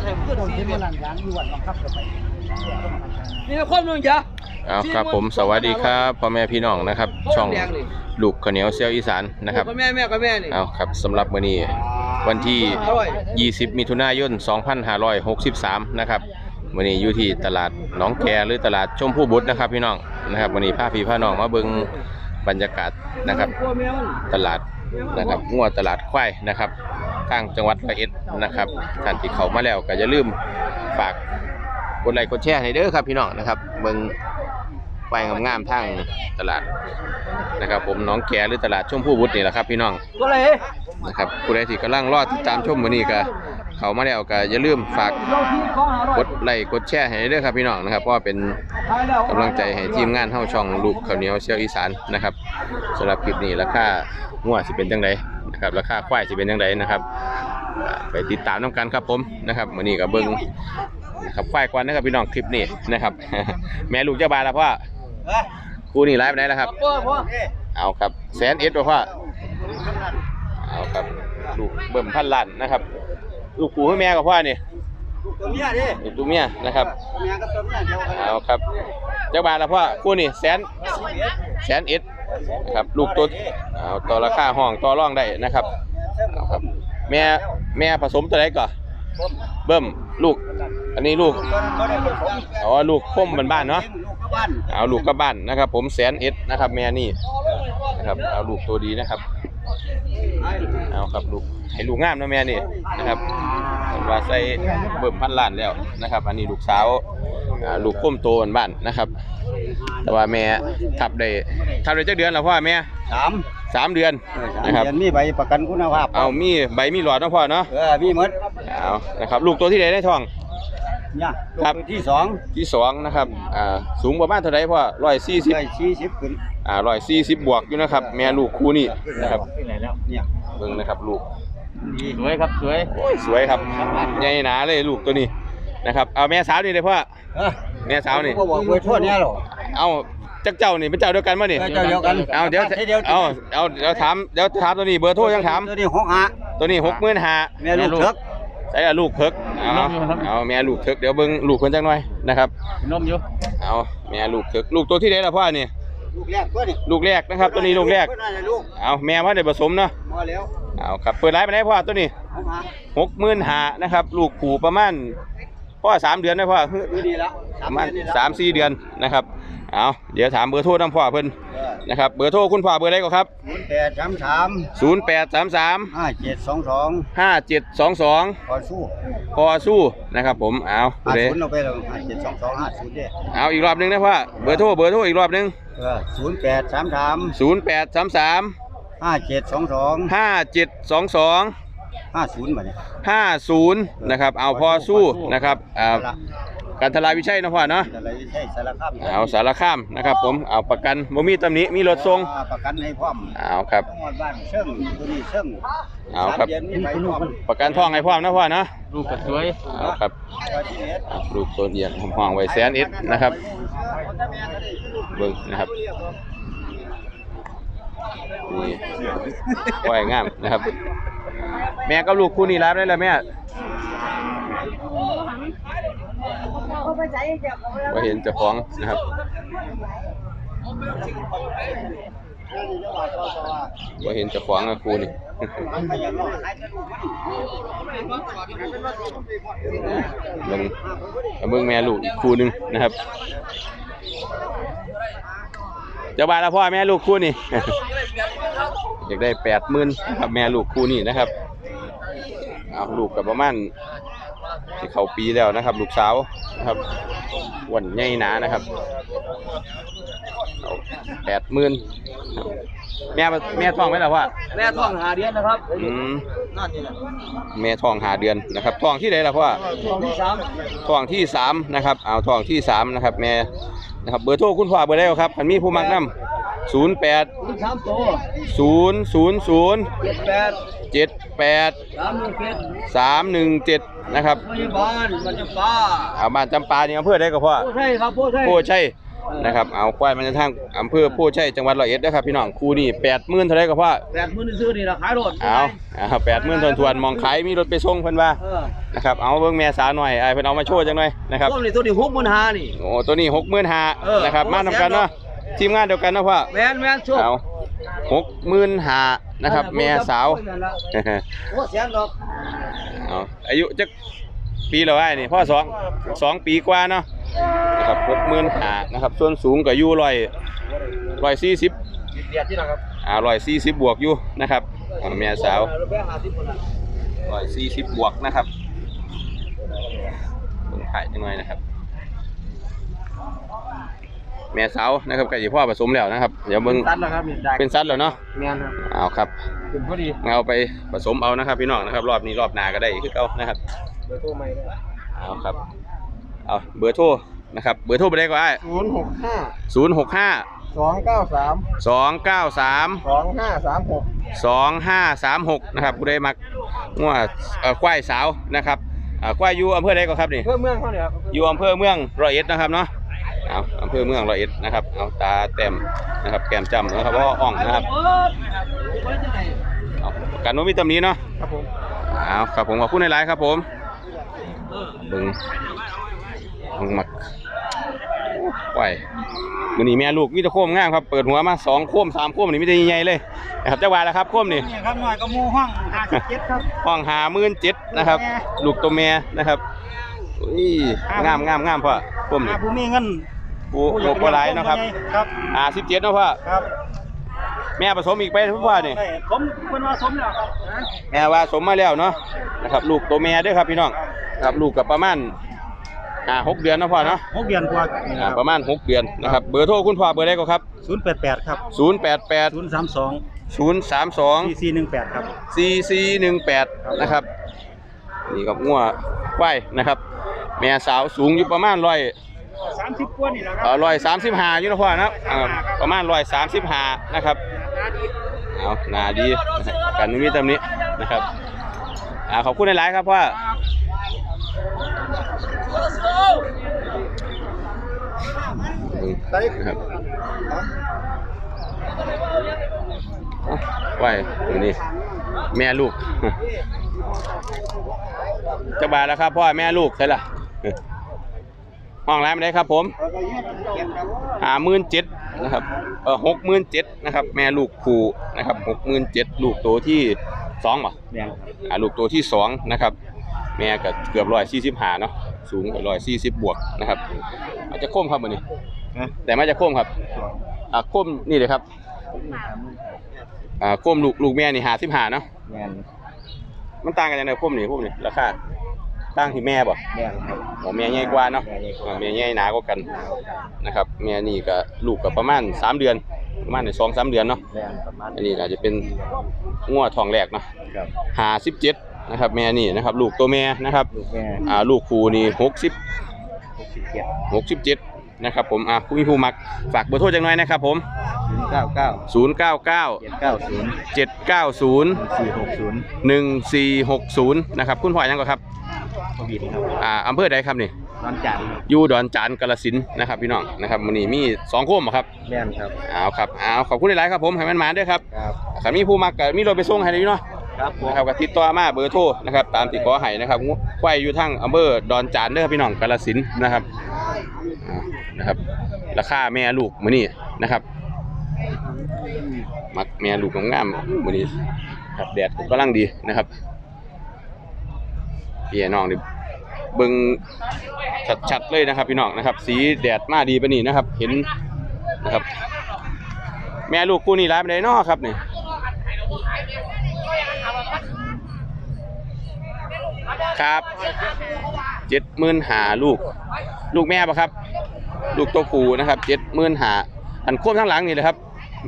ดให้ขึ้นสี่เมตรนี่คนนึงจ้ะ เอาครับผมสวัสดีครับพ่อแม่พี่น้องนะครับ ช่องลูกข้าวเหนียวเซียวอีสานนะครับกับแม่แม่กับแม่นี่เอาครับสำหรับมื้อนี้วันที่ 20 มิถุนายน 2563 นะครับมื้อนี้อยู่ที่ตลาดหนองแกหรือตลาดชมพู่บุตรนะครับ พี่น้องนะครับมื้อนี้พาพี่พาน้องมาเบิ่งบรรยากาศนะครับ ตลาดนะครับงัวตลาดควายนะครับ ทางจังหวัดร้อยเอ็ดนะครับท่านที่เขามาแล้วก็อย่าลืมฝากกดไลค์กดแชร์ให้เด้อครับพี่น้องนะครับเบิ่งไปงามๆทางตลาดนะครับผมน้องแกหรือตลาดชมพู่บุตรนี่แหละครับพี่น้องตัวไห นนะครับผู้ใดที่กำลังรอติดตามชมมื้อนี้ก็เข้ามาแล้วก็อย่าลืมฝากเราที่ของหาร้อยกดไลค์กดแชร์ให้เด้อครับพี่น้องนะครับเพราะว่าเป็นขายแล้วกำลังใจให้ทีมงานเฮาช่องลูกข้าวเหนียวเชียวอีสานนะครับสำหรับคลิปนี้ราคางัวสิเป็นจังไดนะครับราคาควายสิเป็นจังไดนะครับอ่าไปติดตามน้กันครับผมนะครับมื้อนี้ก็เบิ่งนะครับควายก่อนนะครับพี่น้องคลิปนี้นะครับ แม่ลูกเจ้าบานแล้วพ่อคู่นี้ไลฟ์ไปไหนแล้วครับพ่อพ่อเอาครับแสนเอ็ดบ่พ่อ เอาครับลูกเบิ่มพันล้านนะครับ ลูกปู่ให้แม่กับพ่อนี่ตัวเมียดิลูกตัวเมียนะครับเมียกับตัวเมียเดียวกันเอาครับเจ้าบานแล้วพ่อคู่นี้แสนแสนเอ็ดนะครับลูกตัวเอาต่อราคาห้องต่อรองได้นะครับเอาครับแม่แม่ผสมตัวไหนก่อนเบิ่มลูก อันนี้ลูกตัวนั้นบ่ได้ผสมอ๋อลูกคมบ้านๆเนาะลูกกับบ้านเอาลูกกลับบ้านนะครับ ผมแสนเอ็ดนะครับ แม่นี่นะครับเอาลูกตัวดีนะครับ เอาครับลูกให้ลูกงามนะแม่นี่นะครับเห็นว่าใส่เบิ่มพันล้านแล้วนะครับ อันนี้ลูกสาวอ่าลูกคมโตบ้านๆนะครับ แต่ว่าแม่ทับได้ทับได้จักเดือนแล้วพ่อแม่สามสามเดือนเออสามนะครับเดือนมีใบประกันคุณภาพเอามีใบมีหลอดเนาะพ่อเนาะเออมีหมดเอานะครับ ลูกตัวที่ใดได้ท้อง เนี่ยครับลูกที่สองที่สองนะครับอ่าสูงประมาณเท่าไหร่พ่อร้อยสี่สิบได้สี่สิบขึ้นอ่าร้อยสี่สิบบวกอยู่นะครับ แม่ลูกคู่นี้นะครับเนี่ยเบิ่งนะครับลูกดีสวยครับสวยโอ้ยสวยครับใหญ่หนาเลยลูกตัวนี้นะครับเอาแม่สาวนี่เลยพ่อเออแม่สาวนี่บ่บอกไว้ทั่วเนี่ยหรอ เอาจักเจ้านี่เป็นเจ้าเดียวกันมั้ยนี่เออเจ้าเดียวกันเอาเดี๋ยวทีเดียวเอาเอาเดี๋ยวถามเดี๋ยวถามตัวนี้เบอร์โทรยังถาม ตัวนี้หกห้าตัวนี้หกหมื่นห้าแม่ลูกเถิกใช่ละลูกเพิก เอาเอาแม่ลูกเพิกเดี๋ยวเบิ่งลูกเพิ่นจักหน่อยนะครับ นมอยู่เอาแม่ลูกเพิกลูกตัวที่ไหนล่ะพ่อนี่ลูกแรกตัวนี้ลูกแรกนะครับ ตัวนี้ลูกแรกตัวนั้นน่ะลูกเอาแม่ว่าได้ผสมเนาะมาแล้วเอาครับเปิดไลฟ์ไปได้พ่อตัวนี้หกห้าหกหมื่นห้านะครับ ลูกผูประมาณพ่อสามเดือนนะพ่อ ดูดีละประมาณเดือนนี่ละสามสี่เดือนนะครับ เอาเดี๋ยวถามเบอร์โทรน้ำพ่อเพิ่นเออนะครับ เบอร์โทรคุณพ่อเบอร์อะไรก็ครับศูนย์แปดสามสามศูนย์แปดสามสามห้าเจ็ดสองสองห้าเจ็ดสองสองขอสู้พอสู้นะครับผมเอาห้าเดศูนย์เอาไปแล้วห้าเจ็ดสองสองห้าศูนย์เด้เอาอีกรอบหนึงนะพ่อเบอร์โทรเบอร์โทรอีกรอบหนึงเออศูนย์แปดสามสามศูนย์แปดสามสามห้าเจ็ดสองสองห้าเจ็ดสองสองห้าศูนย์มาเนี่ยห้าศูนย์นะครับ เอาพอสู้นะครับอ่า กันทลายวิชัยนะพ่อเนาะอะไรใช่สารคามเอาสารคามนะครับผมเอาประกันบ่มีตำหนิมีรถทรงอ่าประกันให้พร้อมเอาครับจังหวัดบ้านเชิงตัวนี้เชิงเอาครับ สมดือนมีใบพร้อมประกันท่องให้พร้อมนะพ่อนะลูกก็สวยเอาครับร้อยที่เอ็ดอะลูกโซนเอียงห้องไว้แสนเอ็ดนะครับเบิ่งนะครับนี่ก้อยงามนะครับ แม่กับลูกคู่นี้รับได้แล้วแม่ ว่าเห็นเจ้าของนะครับว่าเห็นเจ้าของนะคู่นี้เบิ่งเอาเบิ่งแม่ลูกอีกคู่นึงนะครับเจ้าบานละพ่อแม่ลูกคู่นี่อยากได้แปดหมื่นครับแม่ลูกคู่นี่นะครับเอาลูกกับประมาณที่เขาปีแล้วนะครับ ลูกสาว ครับอ้วันใหญ่หนานะครับเอาแปดหมื่นแม่แม่ท้องไหมล่ะพ่อแม่ท้องหาเดือนนะครับอืมนั่นนี่แหละแม่ท้องหาเดือนนะครับท้องที่ไหนล่ะพ่อท้องที่สามท้องที่สามนะครับเอาท้องที่สามนะครับ แม่นะครับเบอร์โทรคุณพ่อเบอร์ได้ครับมันมีผู้มักนำศูนย์แปดลูกสามโตศูนย์ศูนย์ศูนย์เจ็ดแปดเจ็ดแปดสามหนึ่งเจ็ดสามหนึ่งเจ็ดนะครับพยาบาลมันจะป้าเอาบ้านจำปาเนี่ยอำเภอได้ก็พ่อโอ้ใช่ครับโอ้ใช่โอ้ใช่นะครับเอาควายมันจะทางอำเภอผู้ใช้จังหวัดร้อยเอ็ดนะครับพี่น้องคู่นี่แปดหมื่นเท่าไรก็พ่อแปดหมื่นซื้อนี่ราคายรถเอาเอาแปดหมื่นทวนทวนๆมองขายมีรถไปส่งเพิ่นว่าเออนะครับเอาเบิ่งแม่สาวหน่อยไอ้เพิ่นเอามาโชว์จังหน่อยนะครับพวกนี้ตัวนี้หกหมื่นห้านี่โอ้ตัวนี้หกหมื่นห้าเออนะครับมาทำกันเนาะทีมงานเดียวกันเนาะพ่อแมนแมนช่วเอาหกหมื่นห้านะครับแม่สาวโอ้เสียงดอก เอาอายุจักปีแล้วไอ้นี่พ่อสองสองปีกว่าเนาะนะครับหกหมื่นห้านะครับส่วนสูงก็อยู่ร้อยร้อยสี่สิบเดียดที่นะครับอ่าร้อยสี่สิบบวกอยู่นะครับอ่าแม่สาวรถแบงหาสิบคนละร้อยสี่สิบบวกนะครับเบิ่งถ่ายจังหน่อยนะครับ แม่สาวนะครับไก่พ่อผสมแล้วนะครับเดี๋ยวเบิ่งตัดแล้วครับนี่ได้เป็นสัตว์แล้วเนาะแมนครับเอาครับเป็นพอดีเอาไปผสมเอานะครับพี่น้องนะครับ รอบนี้รอบหน้าก็ได้คือเก่านะครับเบอร์โทรใหม่เอาครับเอาเบอร์โทรนะครับเบอร์โทรไปได้ก็ได้ศูนย์หกห้าศูนย์หกห้าสองเก้าสามสองเก้าสามสองห้าสามหกสองห้าสามหกนะครับผู้ใดมักงัวเอ่อควายสาวนะครับอ่าควายอยู่อำเภอใดก็ครับนี่เพื่อเมืองเขาเนี่ยครับอยู่อำเภอเมืองร้อยเอ็ดนะครับเนาะเอาอำเภอเมืองร้อยเอ็ดนะครับ เอาตาเต็มนะครับ แก้มจำนะครับเพราะว่าอ่องนะครับเอาการโน้มมีตำหนี้เนาะครับผมเอาครับผมขอบคุณในไลน์ครับผมเบิ้งเบิ้งมักไหวมือนี้แม่ลูกมีแต่โคมงามครับ เปิดหัวมาสองโคมสามโคมนี่มีแต่ใหญ่ๆเลยนะครับเจ้าวายแล้วครับโคมนี่นี่ครับหน่อยก็หมูห้องห้าสิบเจ็ดครับห้องหามื่นเจ็ดนะครับ ลูกตัวแม่นะครับอุ้ยงามงามงามพ่อโคมนี่หาผู้มีเงิน ปูโลกบัวลายเนาะครับครับอ่าสิบเจ็ดเนาะพ่อครับแม่ผสมอีกไปทุกพ่อนี่ได้ผมเป็นว่าสมแล้วครับนะแม่ว่าสมมาแล้วเนาะนะครับลูกตัวแม่เด้วยครับพี่น้องครับลูกกับประมาณอ่าหกเดือนเนาะพ่อเนาะหกเดือนกว่าอ่าประมาณหกเดือนนะครับเบอร์โทรคุณพ่อเบอร์ใดก็ครับศูนย์แปดแปดครับศูนย์แปดแปดศูนย์สามสองศูนย์สามสองสี่สี่หนึ่งแปดครับสี่สี่หนึ่งแปดนะครับนี่กับงัวควายนะครับ แม่สาวสูงอยู่ประมาณร้อยสามสิบกว่านี่แหละครัเอ่อร้อยสามสิบห้าอยู่นะพ่อนะอ่าประมาณร้อยสามสิบห้านะครับเอาหนาดีนะครับกันไม่มีตำหนี้นะครับอ่าขอบคุณในไลน์ครับพ่อนะครับไหวดูนี่แม่ลูกจะบาทแล้วครับพ่อแม่ลูกใช่ละ ห้องร้านไม่ได้ครับผมหาหมื่นเจ็ดนะครับเออหกหมื่นเจ็ดนะครับ แม่ลูกคู่นะครับหกหมื่นเจ็ดลูกตัวที่สองป่ะแดงอ่าลูกตัวที่สองนะครับ แม่ก็เกือบร้อยสี่สิบห้าเนาะสูงร้อยสี่สิบบวกนะครับอาจจะโค้มครับวันนี้นะแต่ไม่จะโค้มครับอ่าโค้มนี่เลยครับอ่าโค้มลูกลูกแม่นี่หาสิบห้าเนาะแดงมันต่างกันยังไงโค้มนี่โค้มนี่ราคา ต่างที่แม่บ่แดงครับอ๋อแม่ใหญ่กว่าเนาะแม่ใหญ่กว่าอ่าแม่ใหญ่หนากว่ากันนะครับแม่นี่ก็ลูกก็ประมาณสามเดือน ประมาณสองสามเดือนเนาะแดงประมาณอันนี้อาจจะเป็นงัวทองแรกเนาะครับหาสิบเจ็ดนะครับแม่นี่นะครับลูกตัวแม่นะครับลูกแม่อ่าลูกครูนี่หกสิบหกสิบเจ็ดหกสิบเจ็ดนะครับผมอ่าผู้มีผู้มักฝากเบอร์โทรจังหน่อยนะครับผมศูนย์เก้าเก้าศูนย์เก้าเก้าเจ็ดเก้าศูนย์เจ็ดเก้าศูนย์ สี่หกศูนย์หนึ่งสี่หกศูนย์นะครับ คุณพ่อยังก็ครับโค วิดครับอ่าอำเภอใดครับนี่นอนจันทร์อยู่ดอนจานกาลสินธุ์นะครับพี่น้องนะครับมันนี้มีสองโคมเหรอครับแม่นครับเอาครับเอาขอบคุณหลายๆครับผมให้มันมาด้วยครับครับ ขันมีผู้มักก็มีรถไปส่งให้ด้วยเนาะ ครับผม นะครับก็ติดต่อมาเบอร์โทรนะครับตามติดขอให้นะครับควายอยู่ทั้งอำเภอดอนจานเด้อครับพี่น้องกาลสินธุ์นะครับอ่านะครับ ราคาแม่ลูกมื้อนี้นะครับมักแม่ลูกงามๆมื้อนี้ครับแดดก็กำลังดีนะครับ พี่น้องนี่เบิ่งชัดๆเลยนะครับ พี่น้องนะครับ สีแดดมาดีปานนี้นะครับ เห็นนะครับ แม่ลูกคู่นี้ร้ายไปไหนเนาะครับนี่ครับเจ็ดหมื่นหาลูก ลูกแม่ปะครับ ลูกตัวผู้นะครับเจ็ดหมื่นหาอันควบทั้งหลังนี่เลยครับ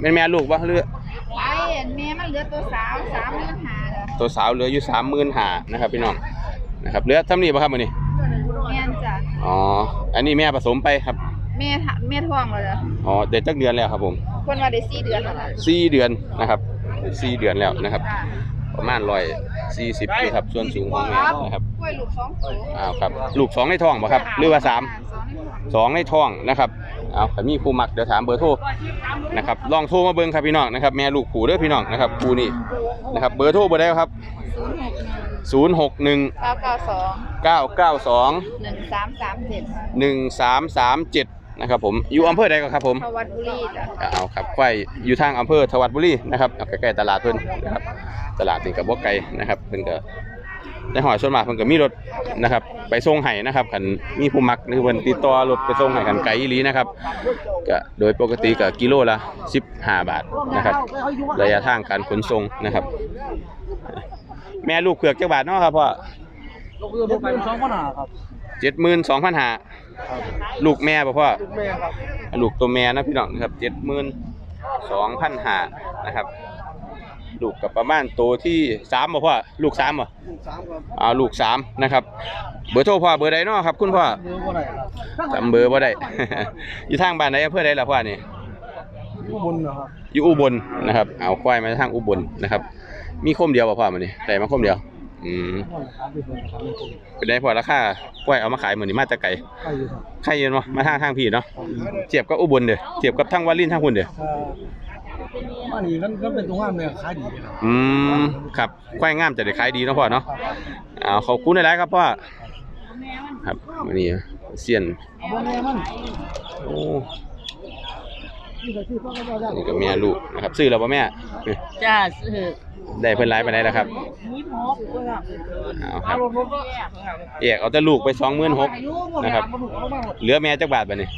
เป็นแม่ลูกปะหรือไอ้เห็นแม่มันเหลือตัวสาวสามมันหาเหรอตัวสาวเหลืออยู่สามหมื่นหานะครับพี่น้อง นะครับเหลือทำนี่ปะครับมือนี้แม่นจ้ะอ๋ออันนี้แม่ผสมไปครับ แม่ทะแม่ท้องเลยเหรออ๋อเด็กจักเดือนแล้วครับผมคนว่าได้สี่เดือนแล้วล่ะสี่เดือนนะครับสี่เดือนแล้วนะครับประมาณร้อยสี่สิบครับส่วนสูงของแม่นะครับกล้วยลูกสองตัวอ้าวครับลูกสองในท้องป่ะครับหรือว่าสาม สองในท้องสองในท้องนะครับ เอาถ้ามีผู้มักเดี๋ยวถามเบอร์โทรนะครับ ลองโทรมาเบิ่งครับพี่น้องนะครับ แม่ลูกผู้เด้อพี่น้องนะครับผู้นี่นะครับ เบอร์โทรเบอร์ใดครับ ศูนย์หกหนึ่ง061เก้าเก้าสอง992หนึ่งสามสามเจ็ด1337นะครับผมอยู่อำเภอใดก็ครับผมทวัดบุรีจ้ะเอาครับไฟอยู่ทางอำเภอทวัดบุรีนะครับเอาใกล้ๆตลาดเพิ่นนะครับตลาดนี่กับบ่ไกลนะครับเพิ่นก็ได้หอยส่วนมากเพิ่นก็มีรถนะครับไปส่งให้นะครับคันมีผู้มักหรือเพิ่นติดต่อรถไปส่งให้กันไกลอีหลีนะครับก็โดยปกติก็กิโลละ15บาทนะครับระยะทางการขนส่งนะครับ แม่ลูกเผือกจักบาทเนาะครับพ่อลูกเรือลูกเป็นสองปัญหาครับ72,500ลูกแม่บ่พ่อลูกแม่ครับลูกตัวแม่นะพี่น้องนะครับเจ็ดหมื่นสองพันหานะครับ ลูกกับประมาณตัวที่สามบ่พ่อลูกสามบ่ลูกสามครับเอาลูกสามนะครับ เบอร์โทรพ่อเบอร์ใดเนาะครับ คุณพ่อเรือว่าไรครับจำเบอร์บ่ได้อยู่ทางบ้านไหนอำเภอใดล่ะพ่อนี่ผู้บนนะครับอยู่อุบลนะครับเอาควายมาทางอุบลนะครับ มีคมเดียวบ่พ่อมื้อนี้ได้มาคมเดียว อืมครับเป็นคนครับเป็นคนเป็นได้พ่อราคาควายเอามาขายมื้อนี้มาจากไกลใครอยู่ครับใครเย็นบ่มาทางทางพี่เนาะเทียบกับอุบลเด้อเทียบกับทางวารินทางพุ่นเด้อเอ่อบ้านนี้นั่นก็เป็นตรงงามเนี่ยขายดีนะครับอืมครับควายงามจะได้ขายดีเนาะพ่อเนาะเอาขอบคุณหลายๆครับพ่อครับวันนี้เซียนบ้านแม่มันโอ้นี่ก็ชื่อพ่อก็ได้นี่ก็แม่ลูกนะครับ ซื้อแล้วป่ะแม่จ้าซื้อ ได้เพิ่นไลฟ์ไปไหนแล้วครับมีหมอกูอะเอาครับเอกเอาแต่ลูกไปสองหมื่นหกนะครับเหลือแม่จักบาทบัดนี้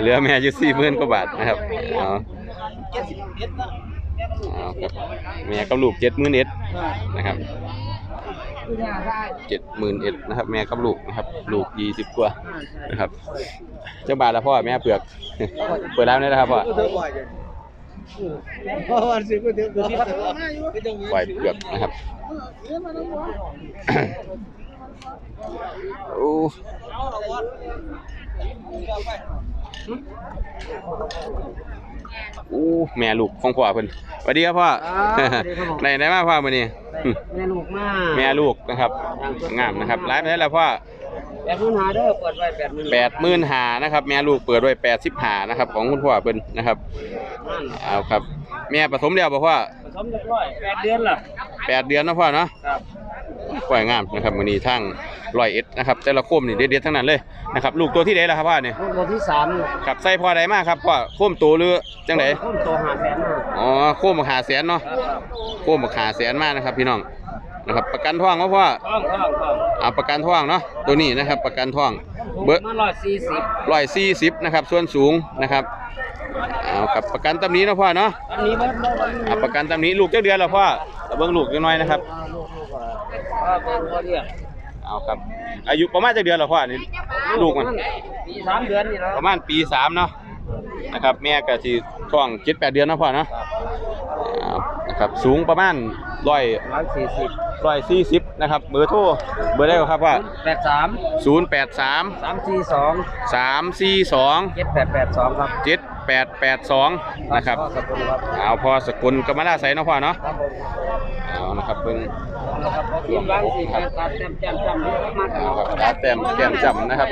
เหลือแม่อยู่สี่หมื่นกว่าบาทนะครับเอาเอาครับแม่กับลูกเจ็ดหมื่นเอ็ดนะครับเจ็ดหมื่นเอ็ดนะครับ แม่กับลูกนะครับ ลูกยี่สิบกว่านะครับจักบาทละพ่อแม่เปลือก เปิดร้านได้แล้วครับพ่อ ก็เท่าไหร่ เพราะวันสิก็เท่าไหร่ไม่ต้องปล่อยเปลือกนะครับโอ้โอ้แม่ลูกของพ่อเพิ่นสวัสดีครับพ่อไหนไหนมาพ่อมื้อนี้แม่ลูกมาแม่ลูกนะครับงามนะครับไลฟ์ไปได้แล้วพ่อแปดหมื่นหาเด้อเปิดไว้แปดหมื่นแปดหมื่นหานะครับ แม่ลูกเปิดไว้แปดสิบหานะครับ ของคุณพ่อเพิ่นนะครับเอาครับ แม่ผสมแล้วบ่พ่อผสมเรียบร้อยแปดเดือนล่ะแปดเดือนเนาะพ่อเนาะครับ ปล่อยงามนะครับมื้อนี้ทั้ง ร้อยเอ็ดนะครับแต่ละโคมนี่เด็ดๆทั้งนั้นเลยนะครับลูกตัวที่ใดล่ะครับพ่อเนี่ยลูกตัวที่สามครับใส่พ่อใดมากครับพ่อโคมโตหรือจังไดต้นโตหาแสนมาอ๋อโคมบักหาแสนเนาะโคมบักหาแสนมากนะครับพี่น้องนะครับประกันท้องบ่พ่อท้องท้องท้องอ่าประกันท้องเนาะตัวนี้นะครับประกันท้องเบอร์มาร้อยสี่สิบร้อยสี่สิบนะครับส่วนสูงนะครับเอาครับประกันตำนี้นะพ่อเนาะอันนี้มันมันมันอ่าประกันตำนี้ลูกเจ้าเดือนแล้วพ่อเอาเบิ่งลูกจังน้อยนะครับลูกลูกอ่า เป็นพ่อเรียกเอาครับ อายุประมาณจักเดือนแล้วพ่อนี่ลูกมันปีสามเดือนนี่นะประมาณปีสามเนาะนะครับแม่ก็สิท้องเจ็ดแปดเดือนเนาะพ่อเนาะเอานะครับสูงประมาณร้อยร้อยสี่สิบร้อยสี่สิบนะครับเบอร์โทรเบอร์ได้ครับว่าแปดสามศูนย์แปดสามสามสี่สองสามสี่สองเจ็ดแปดแปดสองครับเจ็ดแปดแปดสองนะครับขอบคุณครับเอาพอสกุลกำมะลาใสเนาะพ่อเนาะครับผมเอานะครับเบิ่งครับ ทีมล้างสี่ครับตัดแต้มแจ่มจำนี่มากเอาครับตาแต้มแก้มจำนะครับ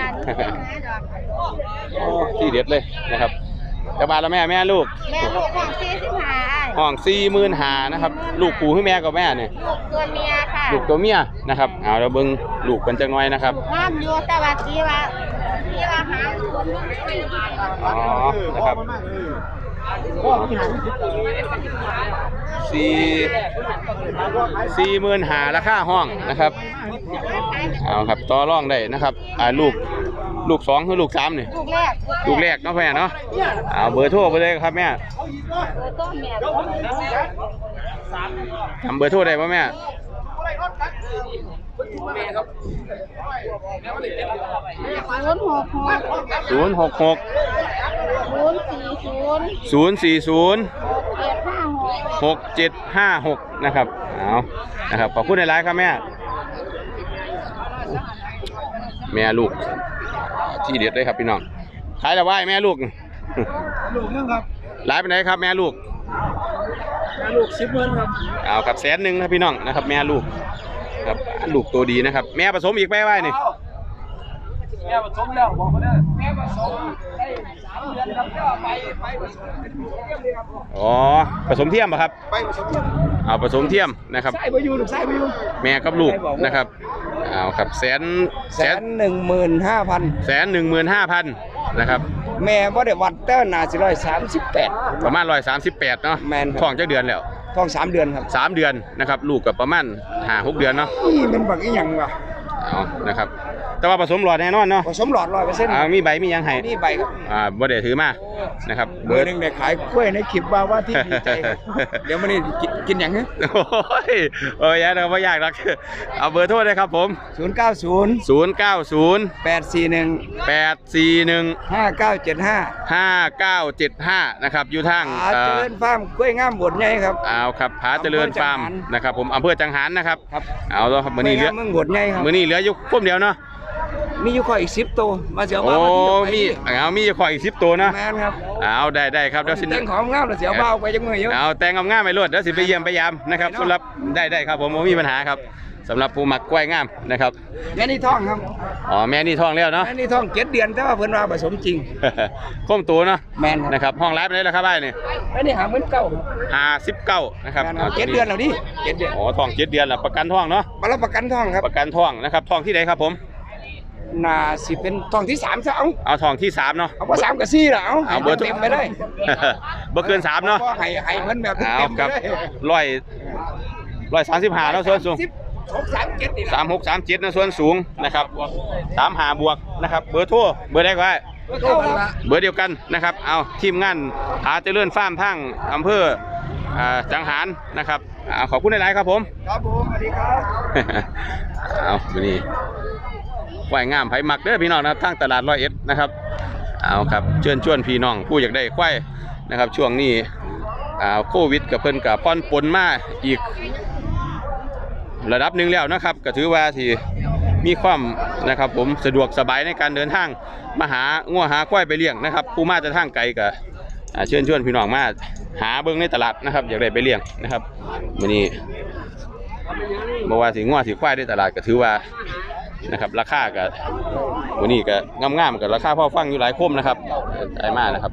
โอ้ที่เด็ดเลยนะครับจะบาทแล้วแม่แม่ลูก แม่ลูกของซีสิบหาห้องสี่หมื่นหานะครับ ลูกปู่ให้แม่กับแม่เนี่ยลูกตัวเมียค่ะ ลูกตัวเมียนะครับ เอาเราเบิ่งลูกเป็นจังน้อยนะครับงามอยู่แต่ว่าที่ว่าที่ว่าหาคนไม่อ๋อนะครับ สี่สี่หมื่นหาราคาห้องนะครับ เอาครับต่อรองได้นะครับอ่าลูกลูกสองคือลูกสามนี่ลูกแรกลูกแรกเนาะแม่เนาะเอาเบอร์โทรไปเลยครับแม่เออต้นแม่ทำเบอร์โทรได้ป่ะแม่ ศูนย์หกหกศูนย์หกหกศูนย์สี่ศูนย์ศูนย์สี่ศูนย์เจ็ดห้าหกหกเจ็ดห้าหกนะครับเอานะครับขอบคุณในไลน์ครับแม่แม่ลูก ที่เด็ดเลยครับพี่น้องขายแล้วว่าแม่ลูกลูกนึงครับไลน์ไปไหนครับแม่ลูกลูกสิบเงินครับเอาครับแสนหนึ่งนะพี่น้องนะครับ แม่ลูก ครับลูกตัวดีนะครับ แม่ผสมอีกไปไว้นี่แม่ผสมแล้วบอกมาเด้อแม่ผสมได้สามเดือนครับก็ไปไปผสมเทียมเลยครับอ๋อผสมเทียมป่ะครับไปผสมเทียมเอาผสมเทียมนะครับใส่ไปอยู่หรือใส่ไปอยู่แม่กับลูกนะครับเอาครับแสนแสนหนึ่งหมื่นห้าพันแสนหนึ่งหมื่นห้าพันนะครับ แม่บ่ได้วัดแต่หนาสิร้อยสามสิบแปดประมาณร้อยสามสิบแปดเนาะแม่นท้องเจะเดือนแล้ว ท้องสามเดือนครับสามเดือนนะครับ ลูกกับประมาณห้าหกเดือนเนาะนี่มันบักอีหยังวะเอานะครับ แต่ว่าผสมหลอดแน่นอนเนาะผสมหลอดร้อยเปอร์เซ็นต์อ่ามีใบมีหยังให้นี่ใบครับอ่าบ่ได้ถือมานะครับเบอร์หนึ่งได้ขายกล้วยในคลิปว่าว่าที่ดีใจครับเดี๋ยวมันนี่กินกินอย่างนี้โอ้ยโอ้ยอยากเราไม่อยากหรอกเอาเบอร์โทรเลยครับผม ศูนย์เก้าศูนย์090 แปดสี่หนึ่ง841 ห้าเก้าเจ็ดห้า5975 นะครับ อยู่ทางอาเอ่เจอริญฟาร์มกล้วยงามบดใหญ่ครับ เอาครับผาเจริญฟาร์มอำเภอจังหาร นะครับผมอำเภอจังหารนะครับ ครับเอาแล้วครับมื้อนี้เหลือ กล้วยงามเมืองบดใหญ่ครับ มื้อนี้เหลืออยู่คมเดียวเนาะ มีอยู่ข้ออีกสิบตัวมาเสียวโอ้บ้าวมาที่มีเอามีขออีก10ตัวนะแมนครับเอาได้ได้ครับเดี๋ยวสิ แต่งของงามแล้วเสียวบ้าวไปจังมือเยอะ เอาแต่งงามๆไปรวดเดี๋ยวสิไปเยี่ยมไปยามนะครับไปเนาะ สำหรับได้ได้ครับผมบ่มีปัญหาครับสำหรับผู้มักกล้วยงามนะครับแม่นี่ท้องครับอ๋อแม่นี่ท้องแล้วเนาะ แม่ นี่ท้องเจ็ดเดือนแต่ว่าเพิ่นว่าผสมจริงคมตัวเนาะแมนครับนะครับห้องรับไปเลยแล้วครับไอ้นี่แม่นี่หาเงินเก้าครับห้าสิบเก้านะครับแม่นครับเจ็ดเดือนแล้วดิเจ็ดเดือนอ๋อท้องเจ็ดเดือนแล้วประกันท้องเนาะมารับประกันท้องครับประกันท้องนะครับท้องที่ไหนครับผม น่าสิเป็นท้องที่สามซะเอาเอาท้องที่สามเนาะ เอาว่าสามกับสี่ละเอาเอาเบอร์ เต็มไปเลยเบอร์เกินสามเนาะก็ให้ให้เพิ่นแบบเอาเต็มคไปรับเลยร้อยร้อยสามสิบห้าเนาะส่วนสูงสิบหกสามเจ็ดนี่สามหกสามเจ็ดนะส่วนสูงนะครับสามหาบวกนะครับเบอร์โทรเบอร์ได้ก็ได้ เท่ากันละเบอร์เดียวกันนะครับ เอาทีมงานหาเจริญฟาร์มทั้งอำเภออ่าจังหารนะครับอ่าขอบคุณหลาย ๆ ครับผม ครับผมสวัสดีครับ เอาวันนี้ ควายงามไผ่มักเด้อพี่น้องนะครับทั้งตลาดร้อยเอ็ดนะครับเอาครับเชิญชวนพี่น้องผู้อยากได้ควายนะครับ ช่วงนี้อ่าโควิดกับเพิ่นกับป้อนปนมาอีก ระดับหนึ่งแล้วนะครับ ก็ถือว่าที่มีความนะครับ ผมสะดวกสบายในการเดินทางมาหางัวหาควายไปเลี้ยงนะครับ ผู้มาจะทางไกลก็อ่าเชิญชวนพี่น้องมาหาเบิ่งในตลาดนะครับ อยากได้ไปเลี้ยงนะครับวันนี้บ่ว่าสิงัวสิควายในตลาดก็ถือว่า นะครับ ราคาก็วันนี้ก็งามๆกับราคาพ่อฟังอยู่หลายคมนะครับไอ้มานะครับ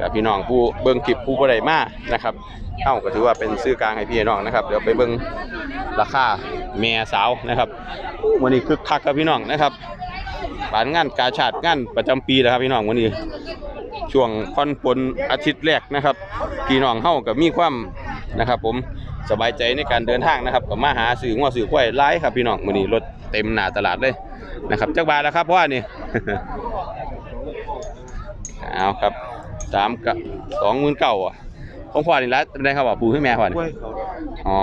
กับพี่น้องผู้เบิ่งคลิปผู้บ่ได้มานะครับเอ้าก็ถือว่าเป็นซื้อกลางให้พี่น้องนะครับเดี๋ยวไปเบิ่งราคาแม่สาวนะครับวันนี้คึกคักครับพี่น้องนะครับปานงานกาชาติงานประจำปีแล้วครับพี่น้องวันนี้ช่วงผ่อนปลนอาทิตย์แรกนะครับพี่น้องเฮาก็มีความนะครับ ผมสบายใจในการเดินทางนะครับก็มาหาซื้องัวซื้อควายหลายครับพี่น้องมื้อนี้รถ เต็มหน้าตลาดเลยนะครับจักบาทแล้วครับเพราะว่านี่เอาครับสามกับสองหมื่นเก้าอะของพ่อนี่ละได้ครับว่าปูให้แม่พ่อนี่กล้วยเขาอ๋อ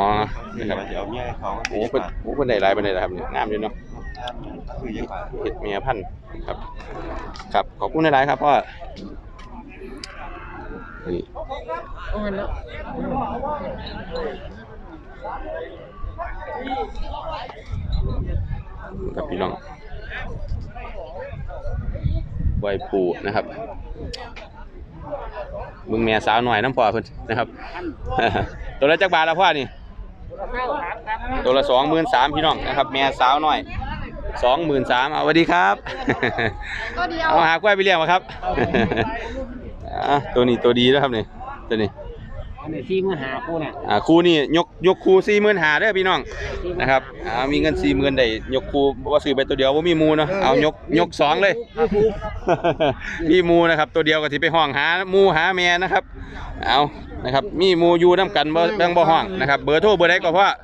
นี่นะครับเดี๋ยวเมียเขาโอ้เพิ่นโอ้เพิ่นได้หลายปานใดล่ะครับนี่งามอยู่เนาะคือยังไงเห็ดเมียพันธุ์ครับ ครับขอบคุณหลายๆครับพ่อนี่ กับพี่น้องไวปูนะครับมึงแม่สาวหน่อยน้ำพ่อเพิ่นนะครับ ตัวละจักบาทละพ่อนี่ตัวละสองหมื่นสามพี่น้องนะครับ แม่สาวหน่อยสองหมื่นสามเอาสวัสดีครับตัวเดียวเอาหากล้วยไปเลี้ยงมาครับอะตัวนี้ตัวดีแล้วครับนี่ตัวนี้ อันนี้ที่มือหาคู่น่ะอ่าคู่นี่ยกยกคู่สี่หมื่นหาเด้อพี่น้องนะครับอ่ามีเงินสี่หมื่นได้ยกคู่ว่าซื้อไปตัวเดียวว่ามีหมูเนาะเอายกยกสองเลย มีหมูนะครับ ตัวเดียวก็ที่ไปห้องหาหมูหาแม่นะครับเอานะครับมีหมูอยู่น้ำกันบ่แบ่งบ่ห้องนะครับเบอร์โทรเบอร์ใดก็เพราะ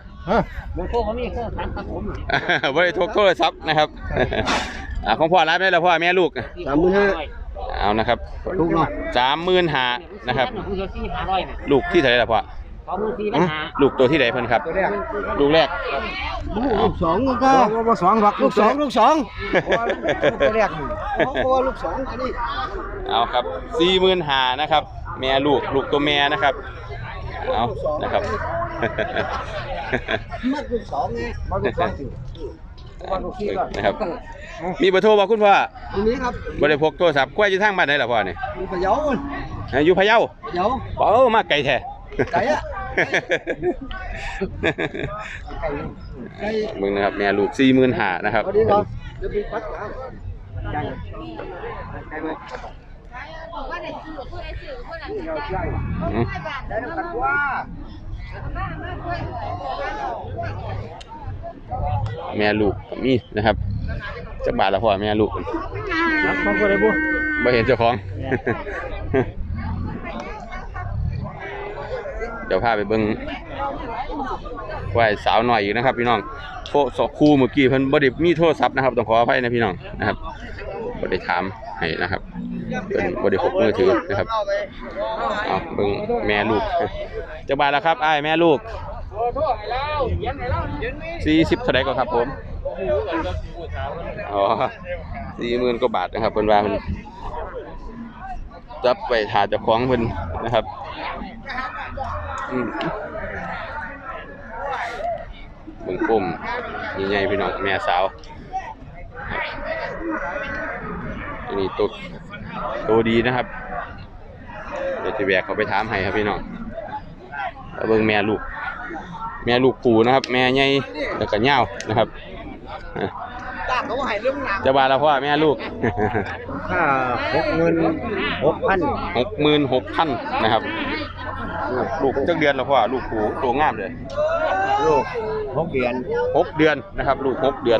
เบอร์โทรเขามีเครื่องครับผมบริโทรโทรศัพท์นะครับอ่าของพ่อรับได้แล้วพ่อแม่ลูกสามหมื่นห้า เอานะครับลูกเนาะสามหมื่นหานะครับ ลูกสี่ห้าร้อยน่ะลูกที่เท่าไหร่ล่ะพ่อสองหมื่นสี่พันห้าลูกตัวที่ไหนเพิ่นครับตัวแรกลูกแรก ลูกสองก็ลูกสองหรอกลูกสองลูกสองตัวแรกเพราะว่าลูกสองอันนี้เอาครับสี่หมื่นหานะครับ แม่ลูกลูกตัวแม่นะครับเอานะครับมัดลูกสองไงมัดลูกสองสิมัดลูกสี่ก่อ นนะครับ มีเบอร์โทรบอกคุณพ่อทีนี้ครับบ่ได้พกโทรศัพท์กล้วยอยู่ทางบ้านไหนล่ะพ่อนี่มีพะเยาอ่าอยู่พะเยาพะเยาเป้ามาไกลแท้ไก่อะไก่ไก่มึงนะครับแม่ลูกสี่หมื่นหานะครับสวัสดีครับเดี๋ยวไปปัดครับบอกว่าได้ซื้อผู้ใดซื้อผู้นั้นจ่ายอืมไม่บาทได้มากันมาว่ามามาช่วย แม่ลูกก็มีนะครับจักบาทละพ่อแม่ลูกนักมันก็ได้บุบ่เห็นเจ้าของ เดี๋ยวพาไปเบิ่งควายสาวหน่อยอีกนะครับ พี่น้องโทรสอบครูเมื่อกี้เพิ่นบ่ได้มีโทรศัพท์นะครับต้องขออภัยนะพี่น้องนะครับบ่ได้ถามให้นะครับเพิ่นบ่ได้พกมือถือนะครับเอาเบิ่งแม่ลูกจักบาทละครับอ้ายแม่ลูก 40เท่าใดก็ครับผม อ๋อสี่หมื่นกว่าบาทนะครับเพิ่นว่าเพิ่นจับไปถาเจ้าของเพิ่นนะครับอืมเบิ่มใหญ่ๆพี่น้องแม่สาวนนี้ตัวตัวดีนะครับ เดี๋ยวจะแบกเขาไปถามให้ครับพี่น้องเบิ่งแม่ลูก แม่ลูกปูนะครับ แม่ใหญ่แล้วก็ยาวนะครับอะตาเขาให้เรื่องหลังจะบาทละพ่อแม่ลูกค่าหกเงินหกพันหกหมื่นหกพันนะครับ ลูกลูกจักเดือนละพ่อลูกผูตัวงามเลยลูก หกเดือนหกเดือนนะครับ ลูกหกเดือน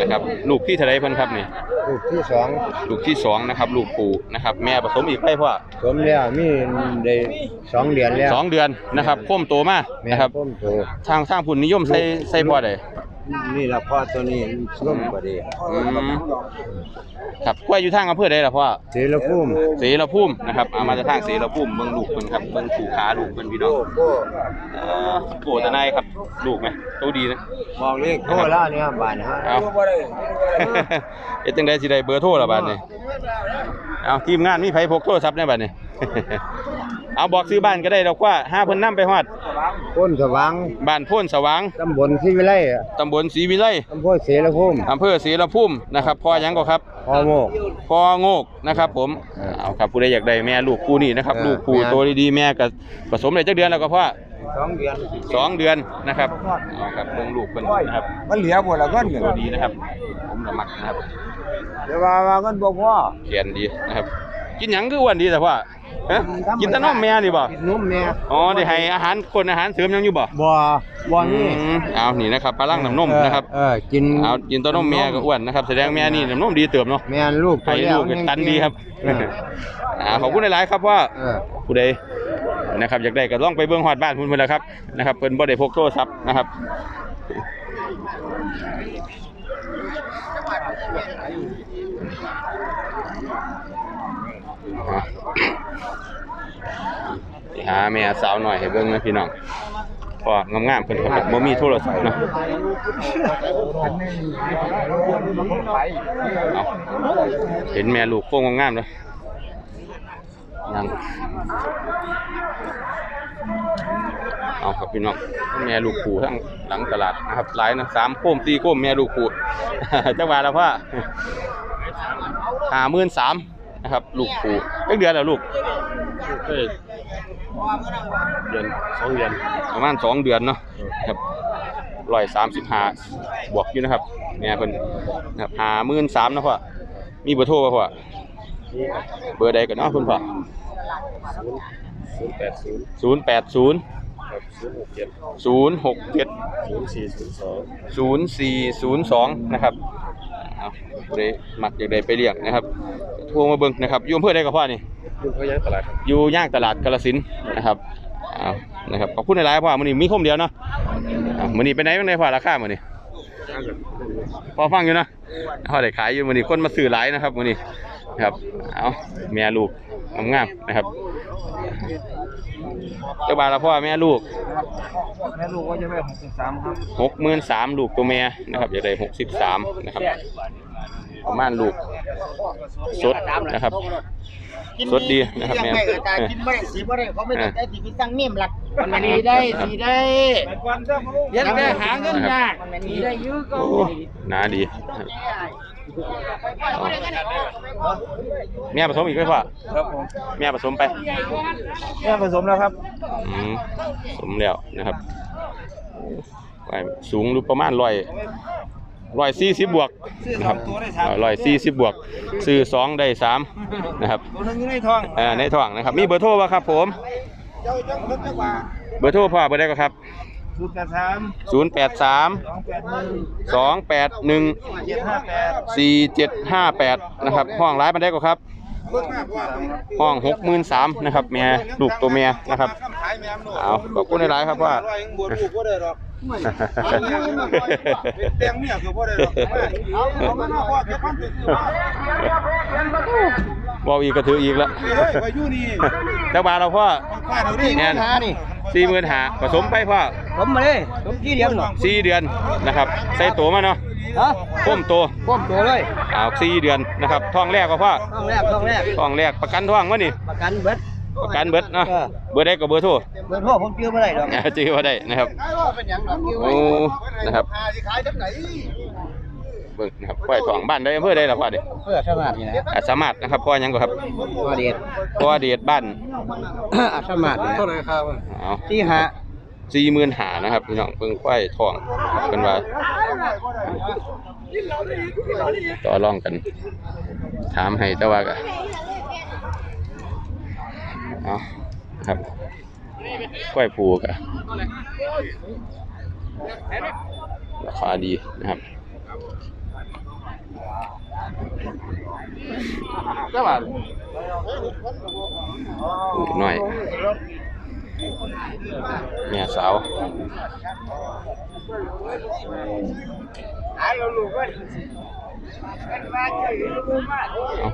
นะครับ ลูกที่เท่าไรเพิ่นครับนี่ลูกที่สองลูกที่สองนะครับ ลูกผูนะครับ แม่ผสมอีกไปพ่อสมแล้วมีได้สองเดือนแล้วสองเดือนนะครับโค้มโตมาแม่นะครับต้มโตทางทางพุ่นนิยมใส่ใส่พ่อใด นี่ละพ่อตัวนี้ร่มกว่าดีอืมครับกล้วยอยู่ทางอำเภอใดล่ะพ่อเสรภูมิศรีละพุ่มนะครับเอามาจากทางศรีละพุ่มเบิ่งลูกเพิ่นครับเบิ่งผูขาลูกเพิ่นพี่น้องเอ่อโอ้ตะนายครับลูกไหมตัวดีนะบอกเลขโทรแล้วเนี่ยบาทฮะเอาเอ็ดจังไดสิได้เบอร์โทรละบัดนี้เอาทีมงานมีไผพกโทรศัพท์ในบัดนี้ เอาบอกซื้อบ้านก็ได้ดอกว่าห้าเพิ่นนำไปฮอดพ้นสว่างบ้านโพ้นสว่างตำบลที่วิไลตำบลศรีวิไลอำเภอเสรภูมิอำเภอศรีละพุ่มนะครับพอหยังก็ครับ พอโมก พอโงกนะครับ ผมเออเอาครับผู้ใดอยากได้แม่ลูกคู่นี้นะครับ เออลูกคู่แม่ตัวดีๆแม่ก็ผสมได้จักเดือนแล้วก็พ่อสองเดือนสองเดือนนะครับเอาครับเบิ่งลูกเพิ่นนะครับมันเหลือหมดแล้วเงินตัวดีนะครับ ผมละมักนะครับ เดี๋ยวว่าว่าเงินบ่พอเขียนดีนะครับ กินหยังคืออ้วนดีแต่ว่า ฮะกินแต่นมแม่นี่บ่กินนมแม่อ๋อได้ให้อาหารคนอาหารเสริมยังอยู่บ่บ่บ่นี่อืมเอานี่นะครับพลังน้ำนมนะครับเออกินเอากินแต้นมแม่ก็อ้วนนะครับแสดงแม่นี่น้ำนมดีเติบเนาะแม่ลูกให้ลูกเป็นตันดีครับเอออ่าขอบคุณหลายๆครับว่าเออผู้ใดนะครับอยากได้ก็ลองไปเบิ่งฮอดบ้านพุ่นเพิ่นละครับนะครับเพิ่นบ่ได้พกโทรศัพท์นะครับอะไป หาแม่สาวหน่อยให้เบิ่งนะพี่น้องพองามๆเพิ่นก็บ่มีโทรศัพท์เนาะเอาเห็นแม่ลูกโค้งงามๆเนาะยังเอาครับพี่น้องแม่ลูกขู่ทั้งหลังตลาดนะครับหลายนะสามโค้มสี่โค้มแม่ลูกขู่จังหวะแล้วพ่อห้าหมื่นสามนะครับ ลูกขู่ จักเดือนแล้วลูกเดือนสองเดือนประมาณสองเดือนเนาะครับร้อยสามสิบห้าบวกอยู่นะครับเนี่ยเพิ่นนะครับหาหมื่นสามนะพ่อมีเบอร์โทรป่ะพ่อเบอร์ใดกันเนาะคุณพ่อศูนย์แปดศูนย์ศูนย์หกเจ็ดศูนย์สี่ศูนย์สองศูนย์สี่ศูนย์สองนะครับ เอาผู้ใดมักอยากได้ไปเลี้ยงนะครับโทรมาเบิ่งนะครับอยู่อำเภอใดกับพ่อนี่ลูกเขายังตลาดอยู่ย่างตลาดกาลสินธุ์นะครับเอานะครับขอบคุณหลายๆพ่อมื้อนี้มีคมเดียวเนาะเอามื้อนี้ไปไหนบ้างได้พ่อราคามื้อนี้พอฟังอยู่นะพอได้ขายอยู่มื้อนี้คนมาซื้อหลายนะครับมื้อนี้นะ ครับ เอาแม่ลูกงามๆนะครับเจ้าบาทละพ่อแม่ลูกแม่ลูกก็จะได้63ครับหกหมื่นสามลูกตัวแม่นะครับอยากได้หกสิบสามนะครับประมาณลูกสดนะครับสดดีนะครับแม่กินไม่ได้สีไม่ได้เขาไม่ได้แต่ที่พี่สั่งเมี่ยมหลักมันดีได้ดีได้ยันได้หาเงินยากมันดีได้เยอะก็โอ้หนาดีนะครับเอา แม่ผสมอีกไหมพ่อครับผมแม่ผสมไปแม่ผสมแล้วครับอืมผสมแล้วนะครับไปสูงรูประมาณร้อยร้อยสี่สิบบวกนะครับร้อยสี่สิบบวก ซื้อสองได้สามนะครับตัวนึงอยู่ในท้องเอ่อในท้องนะครับ มีเบอร์โทรป่ะครับผมเจ้าจังรถจังหวะเบอร์โทรพ่อเบอร์ได้ก็ครับ ศูนย์แปดสามศูนย์แปดสามสองแปดหนึ่งสองแปดหนึ่งเจ็ดห้าแปดสี่เจ็ดห้าแปดนะครับห้องร้ายมันได้ก็ครับ ห้องหกหมื่นสามนะครับเมียลูกตัวเมียนะครับเอาขอบคุณในร้ายๆครับว่าร้อย ยังบวชลูกบ่ได้หรอกเป็นเตียงเมียคือบ่ได้หรอกเอาเอามาพอเก็บพันสิซื้อมาเว่าอีกก็ถืออีกแล้วเฮ้ยไปอยู่นี่จักบาทเราพ่อ ฟาดเอาดิเนี่ยหานี่สี่หมื่นหาผสมไปพ่อผมมาเลยผมกี่เดียมหรอสี่เดือนนะครับใส่ตัวมาเนาะฮะพ่มตัวพ่มตัวเลยเอาสี่เดือนนะครับท้องแรกก็พ่อต้องแรกต้องแรกท้องแรกประกันท้องวะนี่ประกันเบิด ประกันเบิดเนาะเออเบอร์ได้กับเบอร์โทรเบิดโทษผมเชื่อไม่ได้หรอกจื้อว่าได้นะครับโอ้นะครับสิขายจังไหนเบิ่งนะครับควายทองบ้านได้อำเภอได้ละพ่อเด้เพื่อสมัครนี่นะอะสามารถนะครับพ่อยังก็ครับตัวเด็ดพ่อเดชบ้านอาสมัครนี่เท่าไหร่ครับเอาที่หาสี่หมื่นหานะครับพี่น้องเบิ่งควายทองเป็นว่าต่อรองกัน ถามให้แต่ว่าก็ เอาครับควยผูกะราคาดีนะครับผูกน้อยแม่ยสาวเอา